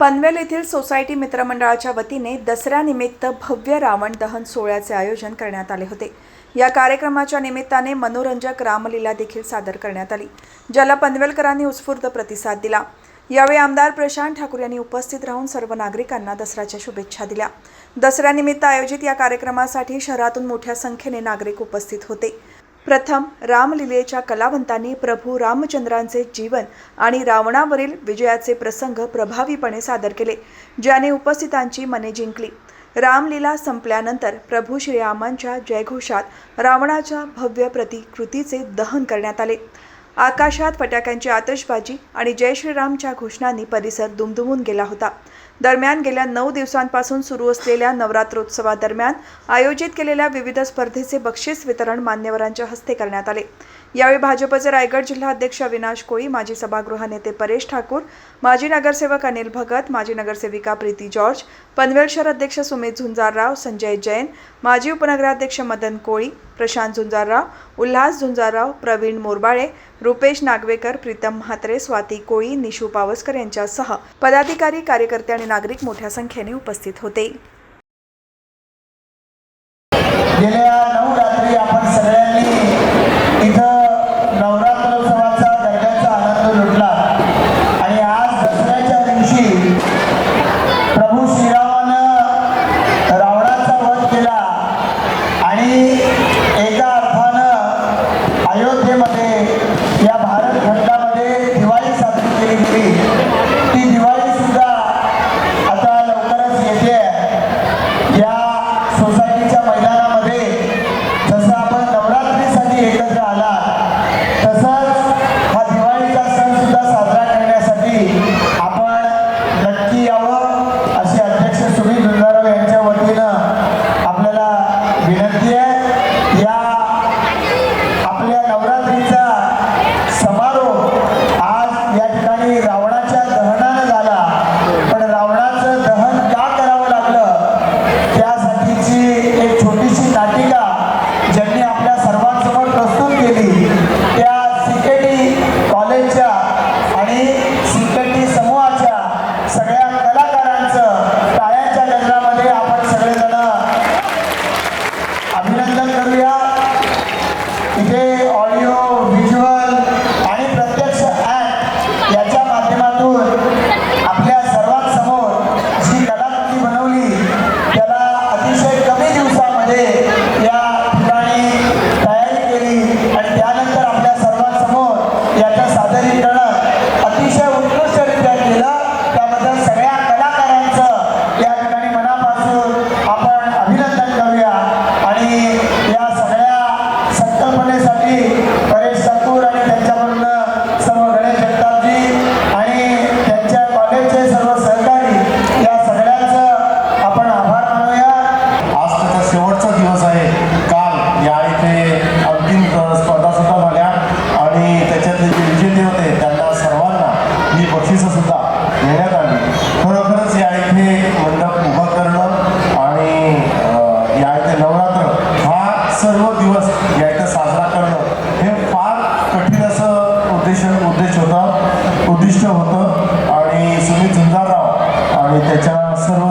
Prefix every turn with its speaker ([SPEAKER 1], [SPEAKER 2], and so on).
[SPEAKER 1] पनवेल येथील सोसायटी मित्रमंडळाच्या वतीने दसऱ्यानिमित्त भव्य रावण दहन सोहळ्याचे आयोजन करण्यात आले होते. या कार्यक्रमाच्या निमित्ताने मनोरंजक रामलीला देखील सादर करण्यात आली ज्याला पनवेलकरांनी उत्स्फूर्त प्रतिसाद दिला. यावेळी आमदार प्रशांत ठाकूर यांनी उपस्थित राहून सर्व नागरिकांना दसऱ्याच्या शुभेच्छा दिल्या. दसऱ्यानिमित्त आयोजित या कार्यक्रमासाठी शहरातून मोठ्या संख्येने नागरिक उपस्थित होते. प्रथम रामलीलेच्या कलावंतांनी प्रभू रामचंद्रांचे जीवन आणि रावणावरील विजयाचे प्रसंग प्रभावीपणे सादर केले ज्याने उपस्थितांची मने जिंकली. रामलीला संपल्यानंतर प्रभू श्रीरामांच्या जयघोषात रावणाच्या भव्य प्रतिकृतीचे दहन करण्यात आले. आकाशात फटाक्यांची आतषबाजी आणि जय श्रीरामच्या घोषणांनी परिसर दुमदुमून गेला होता. दरम्यान गेल्या नऊ दिवसांपासून सुरू असलेल्या नवरात्रोत्सवादरम्यान आयोजित केलेल्या विविध स्पर्धेचे बक्षीस वितरण मान्यवरांच्या हस्ते करण्यात आले. यावेळी भाजपचे रायगड जिल्हा अध्यक्ष अविनाश कोळी माजी सभागृह नेते परेश ठाकूर माजी नगरसेवक अनिल भगत माजी नगरसेविका प्रीती जॉर्ज पनवेल शहर अध्यक्ष सुमित झुंजारराव संजय जैन माजी उपनगराध्यक्ष मदन कोळी प्रशांत झुंजारराव उल्हास झुंजारराव प्रवीण मोरबाळे रुपेश नागवेकर प्रीतम म्हात्रे स्वाती कोळी निशू पावसकर यांच्यासह पदाधिकारी कार्यकर्ते आणि नागरिक मोठ्या संख्येने उपस्थित होते.
[SPEAKER 2] दिवशी प्रभू श्रीरामानं रावणाचा वध केला आणि एका अर्थानं अयोध्येमध्ये या भारत खंडामध्ये दिवाळी साजरी केली गेली. ती दिवाळी सुद्धा आता लवकरच येते. या सोसायटीच्या सुद्धा
[SPEAKER 3] देण्यात आली. खरोखरच या इथे मंडप उभं करणं आणि या इथे नवरात्र हा सर्व दिवस या इथे साजरा करणं हे फार कठीण असं उद्देश उद्देश होता उद्दिष्ट होतं. आणि सुमित झुंजारराव आणि त्याच्या सर्व